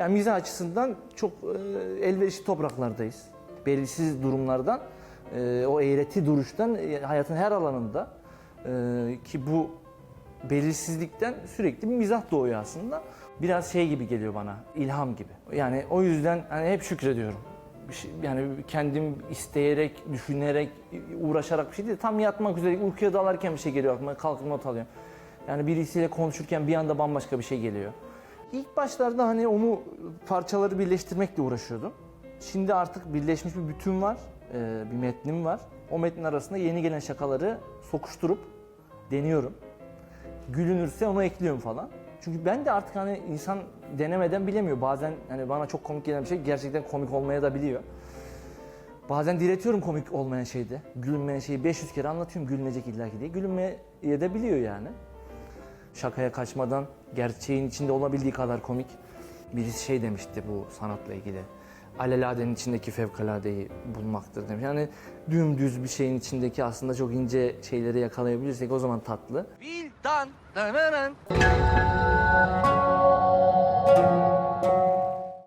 Yani mizah açısından çok e, elverişli topraklardayız. Belirsiz durumlardan, e, o eğreti duruştan e, hayatın her alanında e, ki bu belirsizlikten sürekli bir mizah doğuyor aslında. Biraz şey gibi geliyor bana, ilham gibi. Yani o yüzden hani hep şükrediyorum. Şey- Yani kendim isteyerek, düşünerek, uğraşarak bir şey değil. Tam yatmak üzere uykuya dalarken bir şey geliyor aklıma. Kalkıp not alıyorum. Yani birisiyle konuşurken bir anda bambaşka bir şey geliyor. İlk başlarda hani onu parçaları birleştirmekle uğraşıyordum. Şimdi artık birleşmiş bir bütün var, e, bir metnim var. O metnin arasında yeni gelen şakaları sokuşturup deniyorum. Gülünürse onu ekliyorum falan. Çünkü ben de artık hani insan denemeden bilemiyor. Bazen hani bana çok komik gelen bir şey gerçekten komik olmaya da biliyor. Bazen diretiyorum komik olmayan şeyde. Gülünmeyen şeyi 500 kere anlatıyorum gülünecek illaki diye. Gülünmeye de biliyor yani. Şakaya kaçmadan gerçeğin içinde olabildiği kadar komik. Birisi şey demişti bu sanatla ilgili. Aleladenin içindeki fevkaladeyi bulmaktır demiş. Yani dümdüz bir şeyin içindeki aslında çok ince şeyleri yakalayabilirsek o zaman tatlı. Vildan.